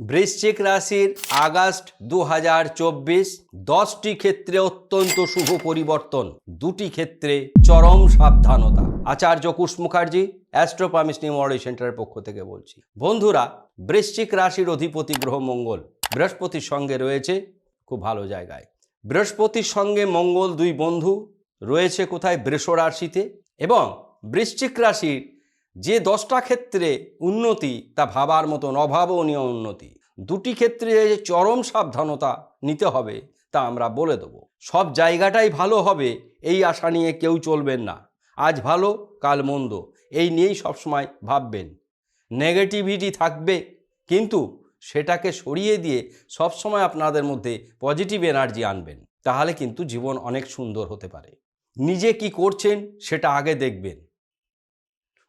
বৃশ্চিক রাশির আগস্ট দু হাজার চব্বিশ দশটি ক্ষেত্রে অত্যন্ত শুভ পরিবর্তন, দুটি ক্ষেত্রে চরম সাবধানতা। আচার্য কুশ মুখার্জি, অ্যাস্ট্রোপামিস নিউমরি সেন্টারের পক্ষ থেকে বলছি। বন্ধুরা, বৃশ্চিক রাশির অধিপতি গ্রহ মঙ্গল বৃহস্পতির সঙ্গে রয়েছে খুব ভালো জায়গায়। বৃহস্পতির সঙ্গে মঙ্গল দুই বন্ধু রয়েছে কোথায়? বৃষ রাশিতে এবং বৃশ্চিক রাশির যে দশটা ক্ষেত্রে উন্নতি, তা ভাবার মতন অভাবনীয় উন্নতি। দুটি ক্ষেত্রে চরম সাবধানতা নিতে হবে, তা আমরা বলে দেব। সব জায়গাটাই ভালো হবে, এই আশা নিয়ে কেউ চলবেন না। আজ ভালো, কাল মন্দ, এই নিয়েই সবসময় ভাববেন। নেগেটিভিটি থাকবে, কিন্তু সেটাকে সরিয়ে দিয়ে সবসময় আপনাদের মধ্যে পজিটিভ এনার্জি আনবেন। তাহলে কিন্তু জীবন অনেক সুন্দর হতে পারে। নিজে কি করছেন, সেটা আগে দেখবেন।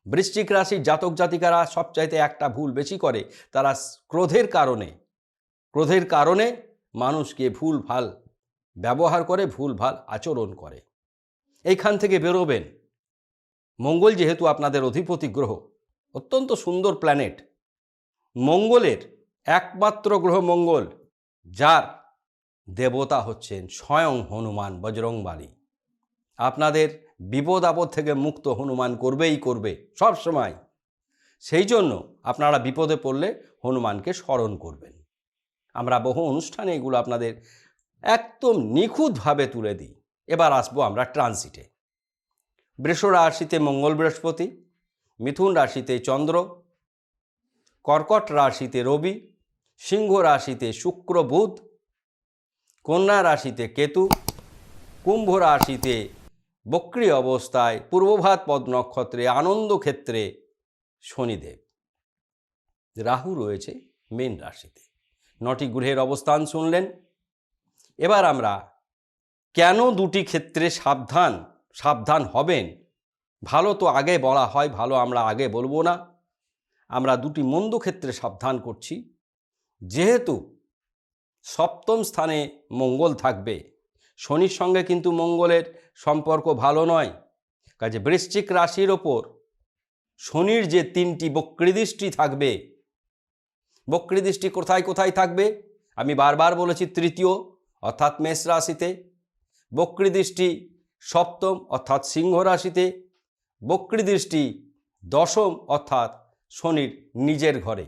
বৃশ্চিক রাশির জাতক জাতিকারা সবচাইতে একটা ভুল বেশি করে তারা ক্রোধের কারণে। ক্রোধের কারণে মানুষকে ভুল ভালো ব্যবহার করে, ভুল ভালো আচরণ করে। এইখান থেকে বেরোবেন। মঙ্গল যেহেতু আপনাদের অধিপতি গ্রহ, অত্যন্ত সুন্দর প্ল্যানেট মঙ্গলের একমাত্র গ্রহ মঙ্গল, যার দেবতা হচ্ছেন স্বয়ং হনুমান বজরংবালী। আপনাদের বিপদ আপদ থেকে মুক্ত হনুমান করবেই করবে, সব সময়। সেই জন্য আপনারা বিপদে পড়লে হনুমানকে স্মরণ করবেন। আমরা বহু অনুষ্ঠানে এগুলো আপনাদের একদম নিখুঁতভাবে তুলে দিই। এবার আসব আমরা ট্রানজিটে। বৃষ রাশিতে মঙ্গল বৃহস্পতি, মিথুন রাশিতে চন্দ্র, কর্কট রাশিতে রবি, সিংহ রাশিতে শুক্র বুধ, কন্যা রাশিতে কেতু, কুম্ভ রাশিতে বক্রি অবস্থায় পূর্বভাত পদ নক্ষত্রে আনন্দ ক্ষেত্রে শনিদেব। রাহু রয়েছে মেন রাশিতে। নটি গ্রহের অবস্থান শুনলেন। এবার আমরা কেন দুটি ক্ষেত্রে সাবধান সাবধান হবেন? ভালো তো আগে বলা হয়, ভালো আমরা আগে বলব না। আমরা দুটি মন্দ ক্ষেত্রে সাবধান করছি। যেহেতু সপ্তম স্থানে মঙ্গল থাকবে শনির সঙ্গে কিন্তু মঙ্গলের সম্পর্ক ভালো নয়। কাজে বৃশ্চিক রাশির ওপর শনির যে তিনটি বক্রদৃষ্টি থাকবে, বক্রদৃষ্টি কোথায় কোথায় থাকবে? আমি বারবার বলেছি তৃতীয়, অর্থাৎ মেষ রাশিতে। বক্রদৃষ্টি সপ্তম, অর্থাৎ সিংহ রাশিতে। বক্রদৃষ্টি দশম, অর্থাৎ শনির নিজের ঘরে।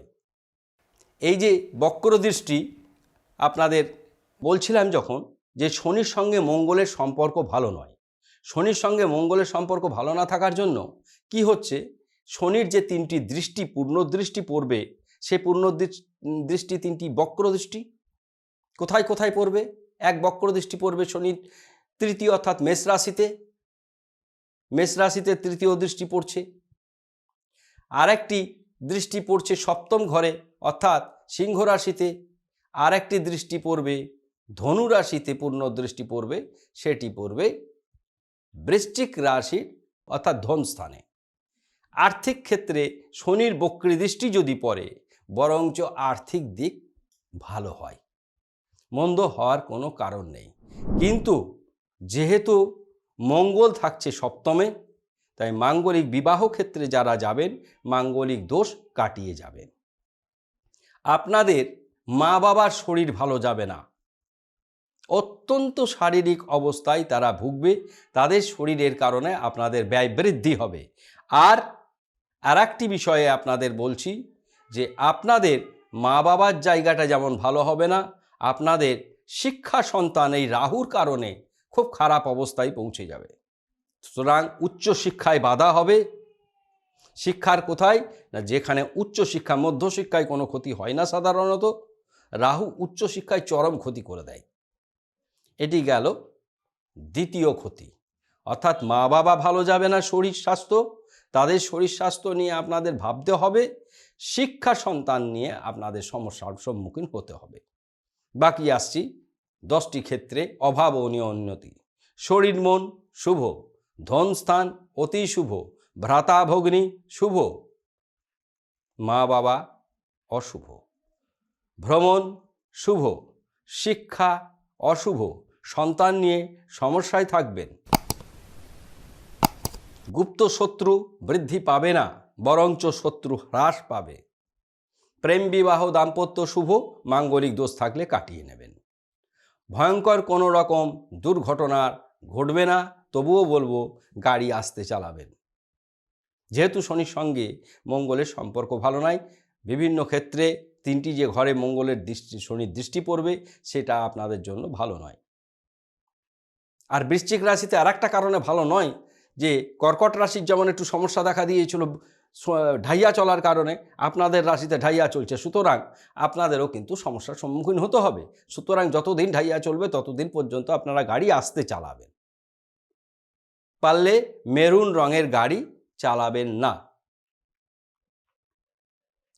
এই যে বক্রদৃষ্টি, আপনাদের বলছিলাম যখন যে শনির সঙ্গে মঙ্গলের সম্পর্ক ভালো নয়। শনির সঙ্গে মঙ্গলের সম্পর্ক ভালো না থাকার জন্য কি হচ্ছে? শনির যে তিনটি দৃষ্টি পূর্ণ দৃষ্টি পড়বে, সে পূর্ণ দৃষ্টি তিনটি বক্র দৃষ্টি কোথায় কোথায় পড়বে? এক বক্র দৃষ্টি পড়বে শনির তৃতীয় অর্থাৎ মেষ রাশিতে। মেষ রাশিতে তৃতীয় দৃষ্টি পড়ছে। আরেকটি দৃষ্টি পড়ছে সপ্তম ঘরে অর্থাৎ সিংহ রাশিতে। আরেকটি দৃষ্টি পড়বে ধনু রাশিতে পূর্ণ দৃষ্টি পড়বে, সেটি পড়বে বৃশ্চিক রাশির অর্থাৎ ধন স্থানে। আর্থিক ক্ষেত্রে শনির বক্রী দৃষ্টি যদি পড়ে, বরঞ্চ আর্থিক দিক ভালো হয়। মন্দ হওয়ার কোনো কারণ নেই। কিন্তু যেহেতু মঙ্গল থাকছে সপ্তমে, তাই মাঙ্গলিক বিবাহ ক্ষেত্রে যারা যাবেন, মাঙ্গলিক দোষ কাটিয়ে যাবেন। আপনাদের মা বাবার শরীর ভালো যাবে না। অত্যন্ত শারীরিক অবস্থায় তারা ভুগবে, তাদের শরীরের কারণে আপনাদের ব্যয় বৃদ্ধি হবে। আর আর একটি বিষয়ে আপনাদের বলছি যে আপনাদের মা বাবার জায়গাটা যেমন ভালো হবে না, আপনাদের শিক্ষা সন্তান এই রাহুর কারণে খুব খারাপ অবস্থায় পৌঁছে যাবে। সুতরাং উচ্চশিক্ষায় বাধা হবে। শিক্ষার কোথায়? না, যেখানে উচ্চশিক্ষা মধ্যশিক্ষায় কোনো ক্ষতি হয় না সাধারণত। রাহু উচ্চশিক্ষায় চরম ক্ষতি করে দেয়। এটি গেল দ্বিতীয় ক্ষতি। অর্থাৎ মা বাবা ভালো যাবে না শরীর স্বাস্থ্য, তাদের শরীর স্বাস্থ্য নিয়ে আপনাদের ভাবতে হবে, শিক্ষা সন্তান নিয়ে আপনাদের সমস্যার সম্মুখীন হতে হবে। বাকি আসছি দশটি ক্ষেত্রে অভাবনীয় উন্নতি শরীর মন শুভ, ধন স্থান অতি শুভ, ভ্রাতা ভগ্নী শুভ, মা বাবা অশুভ। ভ্রমণ শুভ, শিক্ষা অশুভ সন্তান নিয়ে সমস্যায় থাকবেন। গুপ্ত শত্রু বৃদ্ধি পাবে না, বরঞ্চ শত্রু হ্রাস পাবে। প্রেম বিবাহ দাম্পত্য শুভ, মাঙ্গলিক দোষ থাকলে কাটিয়ে নেবেন। ভয়ঙ্কর কোনো রকম দুর্ঘটনার ঘটবে না, তবুও বলব গাড়ি আসতে চালাবেন। যেহেতু শনির সঙ্গে মঙ্গলের সম্পর্ক ভালো নয় বিভিন্ন ক্ষেত্রে তিনটি যে ঘরে মঙ্গলের দৃষ্টি, শনির দৃষ্টি পড়বে, সেটা আপনাদের জন্য ভালো নয়। আর বৃশ্চিক রাশিতে আর একটা কারণে ভালো নয় যে কর্কট রাশির যেমন একটু সমস্যা দেখা দিয়েছিল ঢাইয়া চলার কারণে আপনাদের রাশিতে ঢাইয়া চলছে, সুতরাং আপনাদেরও কিন্তু সমস্যার সম্মুখীন হতে হবে। সুতরাং যতদিন ঢাইয়া চলবে, ততদিন পর্যন্ত আপনারা গাড়ি আসতে চালাবেন। পারলে মেরুন রঙের গাড়ি চালাবেন না।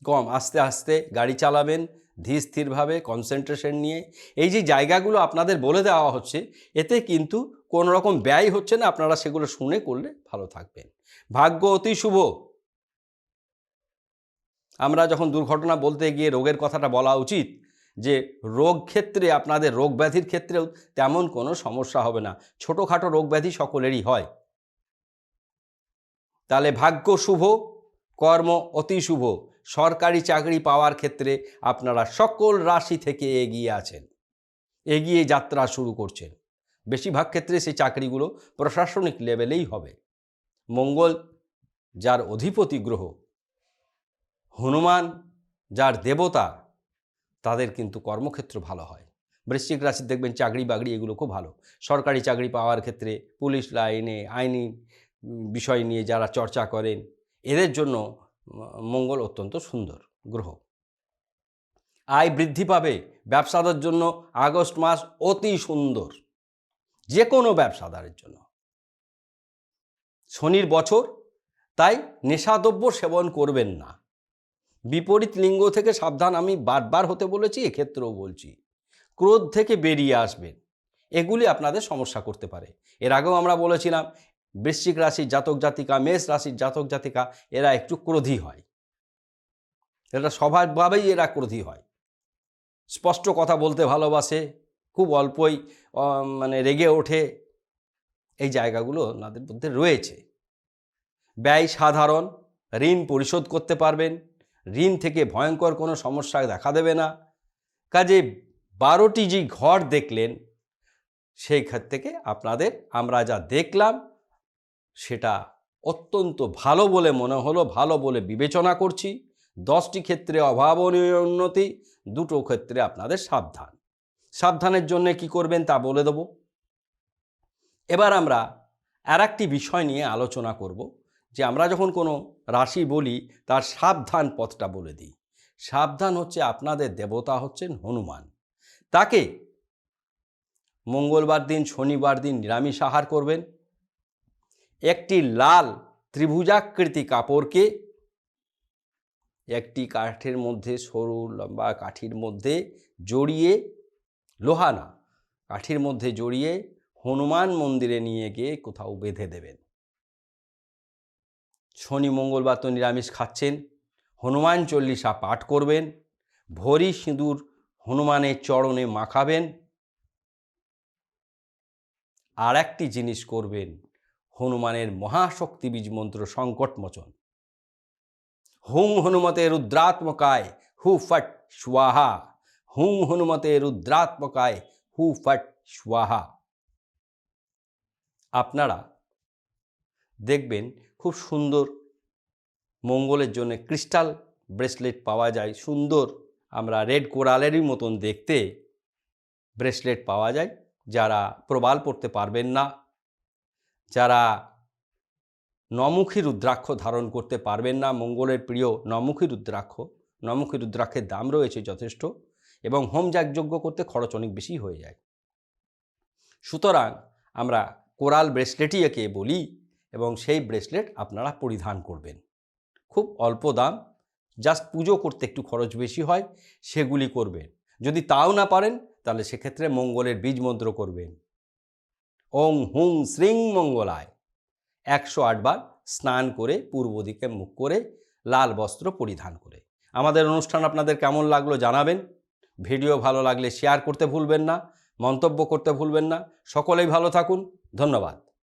কম, আস্তে আস্তে গাড়ি চালাবেন। ধীর স্থিরভাবে কনসেন্ট্রেশন নিয়ে। এই যে জায়গাগুলো আপনাদের বলে দেওয়া হচ্ছে, এতে কিন্তু কোনো রকম ব্যয় হচ্ছে না, আপনারা সেগুলো শুনে করলে ভালো থাকবেন। ভাগ্য অতি শুভ। আমরা যখন দুর্ঘটনা বলতে গিয়ে রোগের কথাটা বলা উচিত, যে রোগ ক্ষেত্রে, আপনাদের রোগ ব্যাধির ক্ষেত্রেও তেমন কোনো সমস্যা হবে না। ছোটোখাটো রোগ ব্যাধি সকলেরই হয়। তাহলে ভাগ্য শুভ, কর্ম অতি শুভ। সরকারি চাকরি পাওয়ার ক্ষেত্রে আপনারা সকল রাশি থেকে এগিয়ে আছেন। এগিয়ে যাত্রা শুরু করছেন। বেশিরভাগ ক্ষেত্রে সেই চাকরিগুলো প্রশাসনিক লেভেলেই হবে। মঙ্গল, যার অধিপতি গ্রহ, হনুমান, যার দেবতা, তাদের কিন্তু কর্মক্ষেত্র ভালো হয়। বৃশ্চিক রাশি দেখবেন চাকরি বাকরি এগুলো খুব ভালো। সরকারি চাকরি পাওয়ার ক্ষেত্রে পুলিশ লাইনে, আইনি বিষয় নিয়ে যারা চর্চা করেন, এদের জন্য মঙ্গল অত্যন্ত সুন্দর গ্রহ। আয় বৃদ্ধি পাবে ব্যবসাদার জন্য আগস্ট মাস অতি সুন্দর যে কোনো ব্যবসাদারের জন্য। শনির বছর, তাই নেশাদ্রব্য সেবন করবেন না। বিপরীত লিঙ্গ থেকে সাবধান আমি বারবার হতে বলেছি, এক্ষেত্রেও বলছি। ক্রোধ থেকে বেরিয়ে আসবেন, এগুলি আপনাদের সমস্যা করতে পারে। এর আগেও আমরা বলেছিলাম বৃশ্চিক রাশির জাতক জাতিকা, মেষ রাশির জাতক জাতিকা, এরা একটু ক্রোধী হয়। এরা স্বভাবভাবেই এরা ক্রোধী হয়। স্পষ্ট কথা বলতে ভালোবাসে, খুব অল্পই মানে রেগে ওঠে। এই জায়গাগুলো ওনাদের মধ্যে রয়েছে। ব্যয় সাধারণ, ঋণ পরিশোধ করতে পারবেন। ঋণ থেকে ভয়ঙ্কর কোনো সমস্যা দেখা দেবে না। কাজে বারোটি যে ঘর দেখলেন, সেই ক্ষেত্র থেকে আপনাদের আমরা যা দেখলাম সেটা অত্যন্ত ভালো বলে মনে হলো, ভালো বলে বিবেচনা করছি। দশটি ক্ষেত্রে অভাবনীয় উন্নতি, দুটো ক্ষেত্রে আপনাদের সাবধান। সাবধানের জন্য কি করবেন তা বলে দেব। এবার আমরা আর একটি বিষয় নিয়ে আলোচনা করব, যে আমরা যখন কোনো রাশি বলি, তার সাবধান পথটা বলে দিই। সাবধান হচ্ছে আপনাদের দেবতা হচ্ছেন হনুমান। তাকে মঙ্গলবার দিন, শনিবার দিন নিরামিষ আহার করবেন। একটি লাল ত্রিভুজাকৃতি কাপড়কে একটি কাঠের মধ্যে, সরু, লম্বা কাঠির মধ্যে জড়িয়ে লোহা না কাঠির মধ্যে জড়িয়ে হনুমান মন্দিরে নিয়ে গিয়ে কোথাও বেঁধে দেবেন। শনি, মঙ্গলবার তো নিরামিষ খাচ্ছেন, হনুমান চল্লিশা পাঠ করবেন, ভরি সিঁদুর হনুমানের চরণে মাখাবেন আর একটি জিনিস করবেন হনুমানের মহাশক্তি বীজ মন্ত্র সংকটমোচন হুং হনুমতে রুদ্রাত্মকায় হু ফট স্বাহা। হুং হনুমতে রুদ্রাত্মকায় হু ফট স্বাহা। আপনারা দেখবেন খুব সুন্দর মঙ্গলের জন্য ক্রিস্টাল ব্রেসলেট পাওয়া যায়। সুন্দর আমরা রেড কোরালেরই মতন দেখতে ব্রেসলেট পাওয়া যায়। যারা প্রবাল পড়তে পারবেন না। যারা নমুখী রুদ্রাক্ষ ধারণ করতে পারবেন না, মঙ্গলের প্রিয় নমুখী রুদ্রাক্ষ, নমুখী রুদ্রাক্ষের দাম রয়েছে যথেষ্ট এবং হোম যাগযজ্ঞ করতে খরচ অনেক বেশি হয়ে যায়। সুতরাং আমরা কোরাল ব্রেসলেটই একে বলি এবং সেই ব্রেসলেট আপনারা পরিধান করবেন। খুব অল্প দাম, জাস্ট পুজো করতে একটু খরচ বেশি হয়, সেগুলি করবেন। যদি তাও না পারেন, তাহলে সেক্ষেত্রে মঙ্গলের বীজ মন্ত্র করবেন। ওং হুং শ্রীং মঙ্গলায়। একশো আটবার স্নান করে পূর্ব দিকে মুখ করে লাল বস্ত্র পরিধান করে। আমাদের অনুষ্ঠান আপনাদের কেমন লাগল জানাবেন। ভিডিও ভালো লাগলে শেয়ার করতে ভুলবেন না, মন্তব্য করতে ভুলবেন না। সকলেই ভালো থাকুন, ধন্যবাদ।